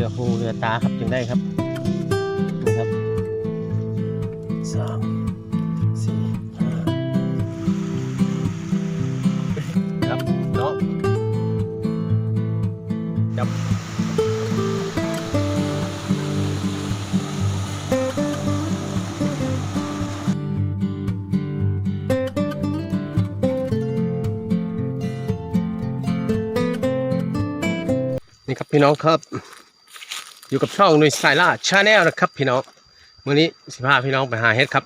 รือหูเรือตาครับจึงได้ครับนี่ครับสามสี่ห้าครับเนาะจับนี่ครับพี่น้องครับ อยู่กับช่องนุ้ยสายล่าชาแนลนะครับ พี่น้องเมื่อนี้สิพาพี่น้องไปหาเฮ็ดครับ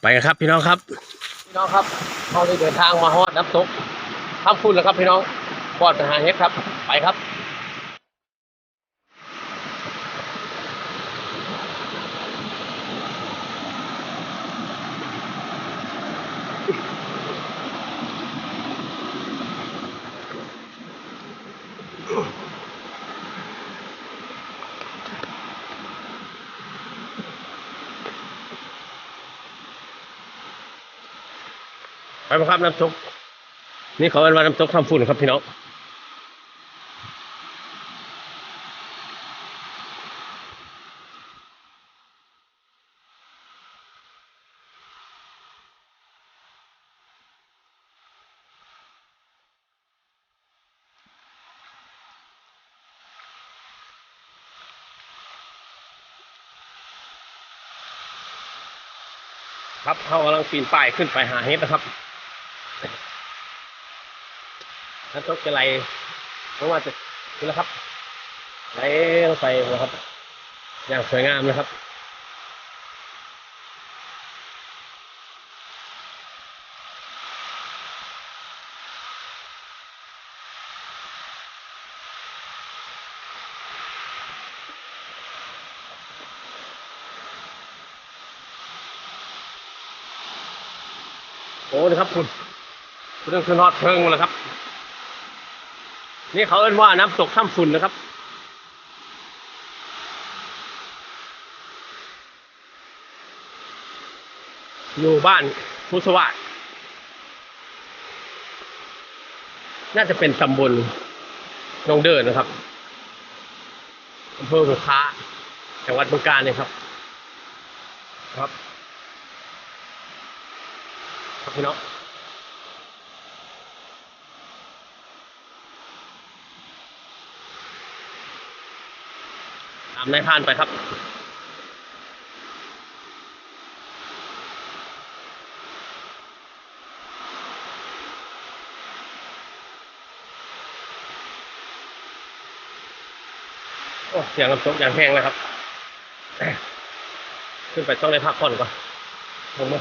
ไปกันครับพี่น้องครับ พี่น้องครับเราได้เดินทางมาฮอดน้ำตกข้ามฝุ่นแล้วครับพี่น้องปอดไปหาเฮ็ดครับ ไปครับ ไปบ่ครับน้ำตกนี่เขาเรียกว่าน้ำตกข้ามฝุ่นครับพี่น้องครับเขากำลังปีนป่ายขึ้นไปหาเฮ็ดนะครับ น้ำตกจะไหลเพราะว่าจะนี่แหละครับไหลลงไปนะครับ อย่างสวยงามนะครับโอ้นะครับคุณเรื่องคือนอดเพิงหมดแล้วครับ นี่เขาเอิ้นว่าน้ำตกถ้ำฝุ่นนะครับ อยู่บ้านพุทธวาสน่าจะเป็นตำบลหนองเดินนะครับอำเภอหัวค้าจังหวัดบึงกาฬเนี่ยครับ ครับ ครับพี่น้อง ตามนายพานไปครับโอ้เสียงน้ำตกอย่างแห้งเลยครับ ขึ้นไปต้องได้พักผ่อนก่อนลงมา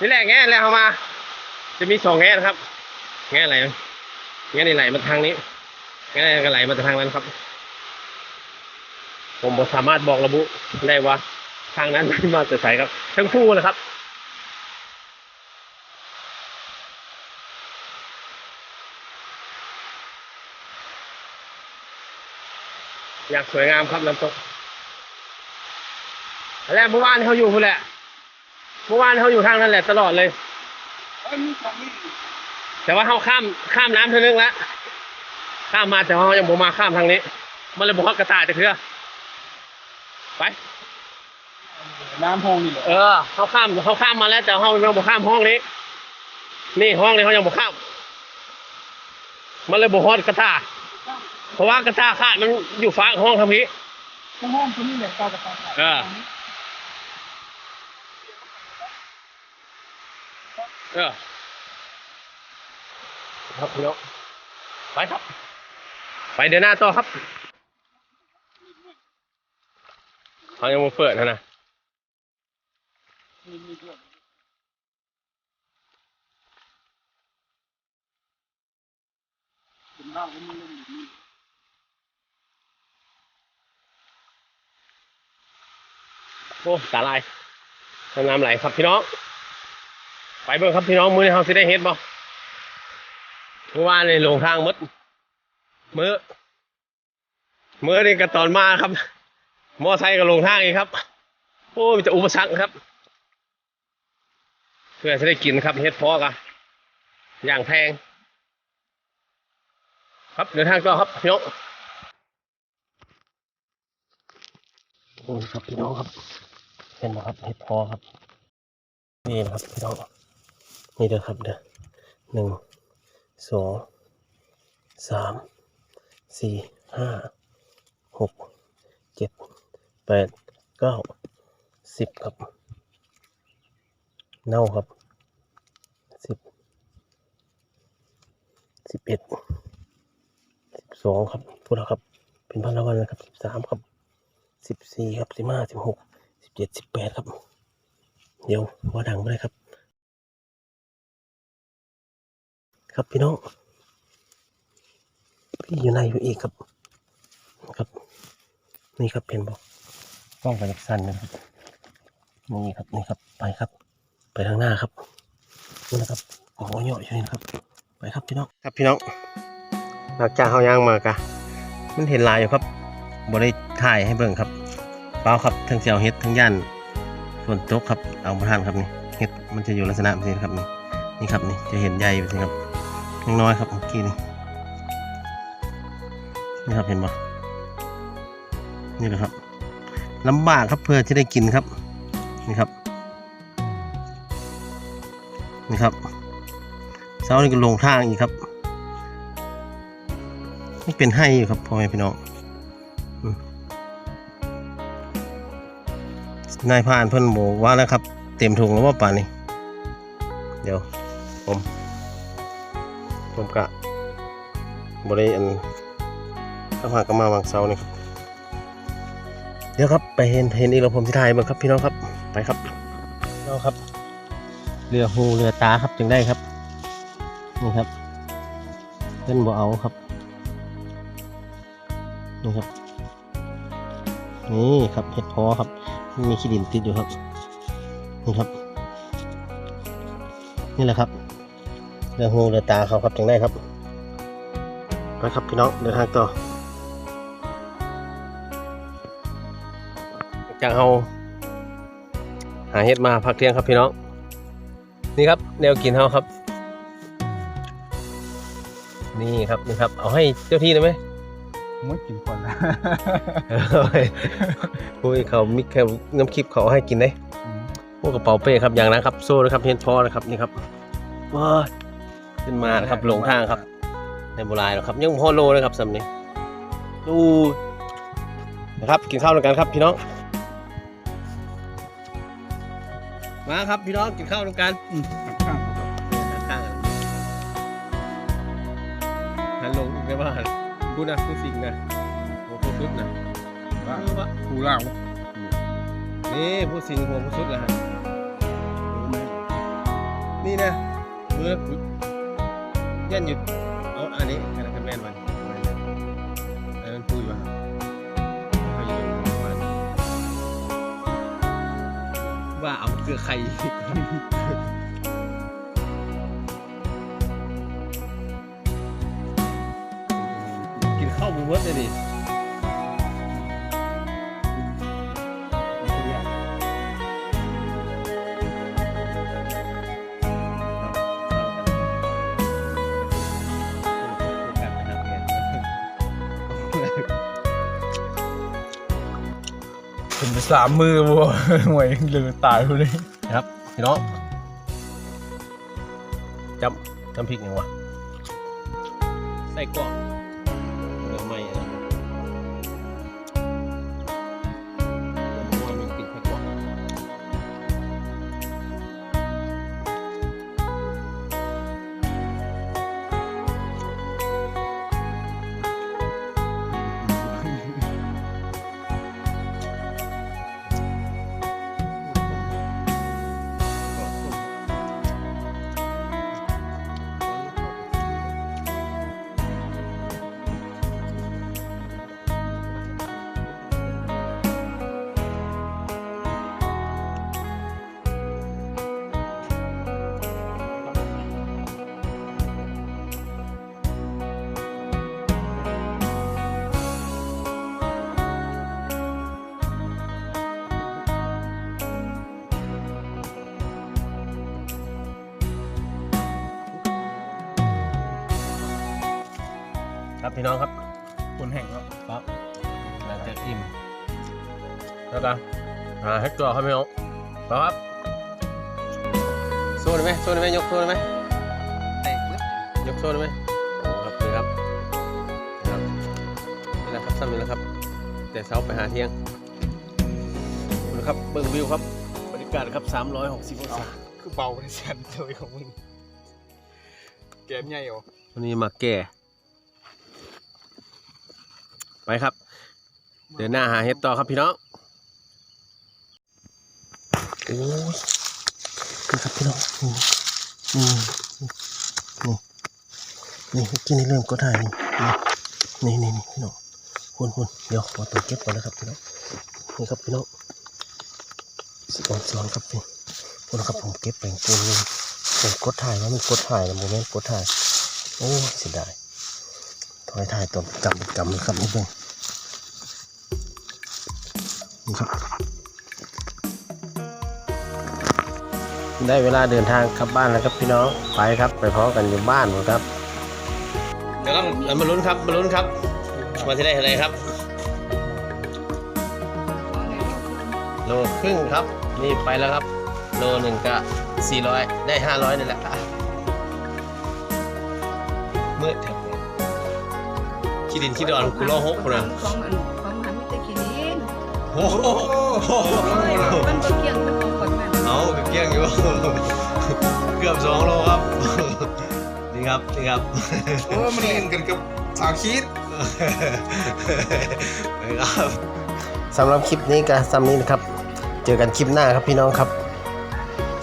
นี่แหละแง่แล้วเอามา จะมีสองแง่นะครับ แง่อะไรแง่นี่ไหลมาทางนี้แง่ก็ไหลมาทางนั้นครับ ผมบ่สามารถบอกระบุได้ว่าทางนั้นมาจะใสครับ ทั้งคู่นะครับอยากสวยงามครับน้ำตกแล้วเมื่อวานเขาอยู่คุณแหละ เมื่อวานเขาอยู่ทางนั้นแหละตลอดเลย แต่ว่าเขาข้ามข้ามน้ำเท่านึงแล้วข้ามมาแต่เขายังบ่มาข้ามทางนี้ มันเลยบอกว่ากระต่ายจะเคือ ไป น้ำพงนี่เหรอเออเขาข้ามเขาข้ามมาแล้วแต่เขายังบ่ข้ามห้องนี้ นี่ห้องนี้เขายังบ่ข้าม มันเลยบ่ฮอดกระต่ายเพราะว่ากระต่ายขาดมันอยู่ฟ้าห้องทางนี้ห้องห้องตัวนี้แหละกากระต่ายเออเออครับพี่น้องไปครับ ไปเดินหน้าต่อครับ เขายังมาเปิดนะนะมีมีด้วยเป็นบ้าล่นอยู่นี่โอ้ตาลายน้ำไหลครับพี่น้อง ไปเบิ่งครับพี่น้องมือนี้เขาสิได้เฮ็ดบ่เมื่อวานนี่ลงทางหมดมือมือนี่ก็ตอนมาครับ มอไซค์ก็ลงทางอีกครับ โอ้มีแต่อุปสรรคครับ เพื่อจะได้กินครับเฮ็ดพอกะอย่างแพง ครับเดินทางต่อครับพี่น้องโอ้ครับพี่น้องครับ เห็นไหมครับเห็ดพอครับ นี่นะครับพี่น้องนี่เด้อครับเด้อหนึ่งสองสามสี่ห้าหกเจ็ด แปดเก้าสิบครับ เน่าครับสิบสิบเอ็ดสิบสองครับพวกเราครับ เป็นพันละวันนะครับสิบสามครับสิบสี่ครับสิบห้าสิบหกสิบเจ็ดสิบแปดครับ เดี๋ยวว่าดังไปเลยครับ ครับพี่น้องพี่อยู่ในอยู่อีกครับครับ นี่ครับเพนบอก ล้องไปจากสั้นนะครับนี่ครับนี่ครับไปครับ ไปทางหน้าครับนี่นะครับโอ้โหเยาะอยู่นี่นะครับ ไปครับพี่น้องครับพี่น้องหลังจากเขาย่างมากะมันเห็นลายอยู่ครับบริถ่ายให้เบิ่งครับเปล่าครับทั้งเสียวเฮ็ดทั้งย่านฝนตกครับเอามาทานครับนี่เฮ็ดมันจะอยู่ลักษณะแบบนี้ครับนี่นี่ครับนี่จะเห็นใหญ่แบบนี้ครับยังน้อยครับเมื่อกี้นี่นี่ครับเห็นบ่นี่นะครับ ลำบากครับเพื่อจะได้กินครับนี่ครับนี่ครับเสานี่ก็ลงทางอีกครับนี่เป็นให้อยู่ครับพ่อแม่พี่น้องนายพานเพิ่นบอกว่าแล้วครับ เต็มถุงแล้วว่าป่านนี้เดี๋ยวผมผมกะบริอันข้ามหากนมาวางเสานี่ครับ เดี๋ยวครับไปเห็นเห็นอีกแล้วผมที่ถ่ายบ้างครับพี่น้องครับไปครับน้องครับ เรือหูเรือตาครับจึงได้ครับนี่ครับเพื่อนบ่เอาครับนี่ครับนี่ครับเห็ดพอครับ มีขี้ดินติดอยู่ครับนี่ครับ นี่แหละครับเรือหูเรือตาเขาครับจึงได้ครับไปครับพี่น้องเดินทางต่อ จากเราหาเห็ดมาพักเที่ยงครับพี่น้อง นี่ครับ แนวกินเขาครับ นี่ครับนี่ครับ เอาให้เจ้าที่ได้ไหมไม่กินคนละเอาให้คุยเขามีแค่น้ำคลิปเขาเอาให้กินได้พวกกระเป๋าเป้ครับอย่างนะครับโซ่นะครับเฮนพอนะครับนี่ครับว้ายขึ้นมานะครับหลงทางครับ ในโบราณนะครับยังพอโลเลยครับสำนี้ดูนะครับ กินข้าวด้วยกันครับพี่น้อง มาครับพี่น้องกินข้าวด้วยกันข้างข้างหันลงอีกได้บ้างพูดนะพูดสิ่งนะโอ้พูดสุดนะว่าหูหลังนี่พูดสิ่งหัวพูดสุดนะฮะนี่นะมือยันหยุดเอาอันนี้กันนะแม่นมัน ว่าเอาคือใคร กินข้าวมือเวิร์ดเลยดิ เป็นไปสามมือวัวหวยหรือตายคนนี้ครับพี่น้องจำจำพริกยังวะใส่กรอก ครับพี่น้องครับคนแห่งก็ครับหลังจากอิ่มแล้วกันหาให้ตัวครับพี่น้องไปครับสู้ได้ไหมสู้ได้ไหมยกสู้ได้ไหมยกโซ่ได้ไหมโอ้ครับนี่ครับครับนี่แหละครับซ้ำนี่แหละครับ แต่เช้าไปหาเที่ยงนะครับเบิ่งวิวครับบรรยากาศครับ 360องศาคือเบาในแสนเลยของมึงแกมใหญ่เหรอวันนี้มาแก่ ไปครับ เดินหน้าหาเห็ดต่อครับพี่น้องโอ้ยคือครับพี่น้องนี่นี่นี่นี่กินในเริ่มก็ได้นี่นี่นี่นี่พี่น้องคุณคุณเดี๋ยวขอตัวเก็บก่อนนะครับพี่น้องนี่ครับพี่น้องสองสองครับพี่คุณครับผมเก็บแป่งปูนนี่ผมกดถ่ายว่ามันกดถ่ายนะโมเมนต์กดถ่ายโอ้ยเสียดาย ถอยถ่ายตัวกำเป็นกำครับนี่เพิ่งนี่ครับได้เวลาเดินทางกลับบ้านแล้วครับพี่น้องไปครับ ไปพร้อมกันอยู่บ้านหมดครับเดี๋ยวครับมาลุ้นครับมาลุ้นครับมาที่ได้เท่าไหรครับโลครึ่งครับ นี่ไปแล้วครับ โลหนึ่งก็สี่ร้อยได้ห้าร้อยนี่แหละมืดแถบ ขี้ดินขี้ดอนกูโลหกคนนะของอันของมันมีแต่ขี้ดินโอ้โหมันบ่เกี่ยงมันของคนมันเอาเกี้ยงอยู่เกือบสองโลครับนี่ครับนี่ครับโอ้มันเล่นกันกับสาคิดครับสำหรับคลิปนี้ก็ซ้ำนี้นะครับ เจอกันคลิปหน้าครับพี่น้องครับ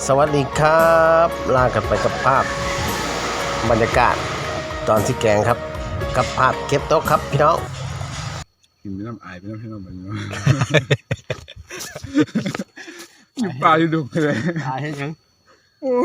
สวัสดีครับ ลากันไปกับภาพ บรรยากาศตอนที่แกงครับ กับภาพเก็บโต๊ะครับพี่น้องกินไม่น้ำอายไม่น้ำให้น้ำมันอยู่ปลาอยู่ดุเลยตายยัง